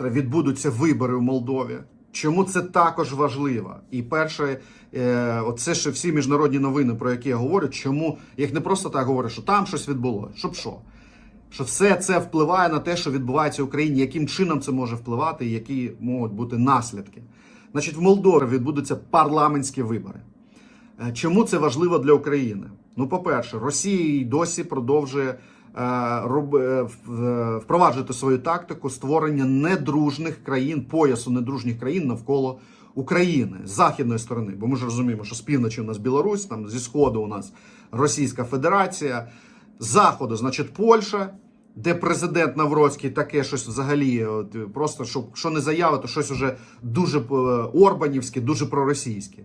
відбудуться вибори в Молдові. Чому це також важливо? І перше, е, оце ще всі міжнародні новини, про які я говорю, чому їх не просто так говорю, що там щось відбулося, щоб що? Що все це впливає на те, що відбувається в Україні, яким чином це може впливати, і які можуть бути наслідки. Значить, в Молдові відбудуться парламентські вибори. Е, Чому це важливо для України? Ну, по-перше, Росія й досі продовжує впроваджувати свою тактику створення недружних країн, поясу недружніх країн навколо України з західної сторони. Бо ми ж розуміємо, що з півночі у нас Білорусь, там зі сходу у нас Російська Федерація, з заходу, значить, Польща. Де президент Навроцький таке щось взагалі, от, просто що, що не заява, то щось уже дуже е, орбанівське, дуже проросійське.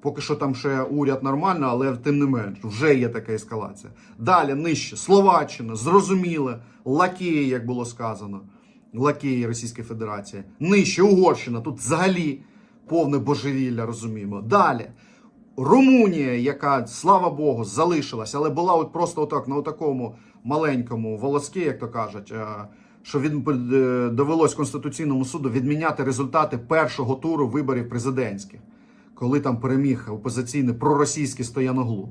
Поки що там ще уряд нормально, але тим не менш, вже є така ескалація. Далі нижче Словаччина, зрозуміле, лакеї, як було сказано, лакеї Російської Федерації. Нижче Угорщина, тут взагалі повне божевілля, розуміємо. Далі. Румунія, яка, слава Богу, залишилась, але була от просто отак на такому маленькому волоски, як то кажуть, е, що від, е, довелось Конституційному суду відміняти результати першого туру виборів президентських, коли там переміг опозиційний проросійський Стояноглу.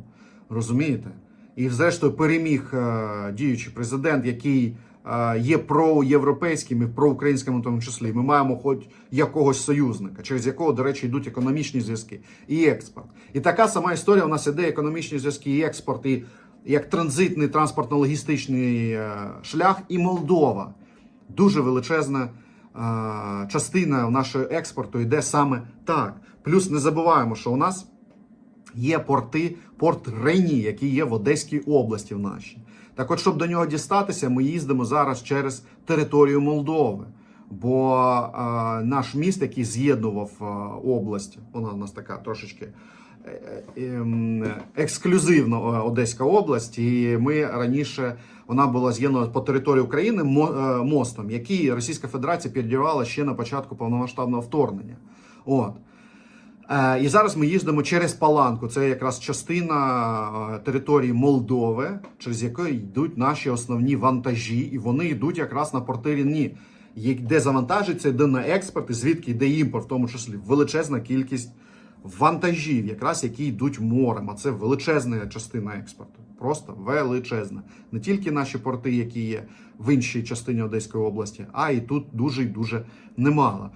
Розумієте? І зрештою переміг е, діючий президент, який е, є проєвропейським і проукраїнським у тому числі. Ми маємо хоч якогось союзника, через якого, до речі, йдуть економічні зв'язки і експорт. І така сама історія у нас іде економічні зв'язки і експорт, і як транзитний транспортно-логістичний е, шлях, і Молдова. Дуже величезна частина нашого експорту йде саме так. Плюс не забуваємо, що у нас є порти, порт Рені, який є в Одеській області в нашій. Так от, щоб до нього дістатися, ми їздимо зараз через територію Молдови. Бо е, наш міст, який з'єднував е, область, вона у нас така трошечки е, ем, ексклюзивно Одеська область, і ми раніше вона була з'єднана по території України мо- мостом, який Російська Федерація підірвала ще на початку повномасштабного вторгнення. От. І зараз ми їздимо через Паланку. Це якраз частина території Молдови, через яку йдуть наші основні вантажі, і вони йдуть якраз на порти Рені, як- де завантажиться, йде на експорт, і звідки йде імпорт, в тому числі величезна кількість вантажів, якраз які йдуть морем. А це величезна частина експорту. Просто величезна. Не тільки наші порти, які є в іншій частині Одеської області, а і тут дуже і дуже немало.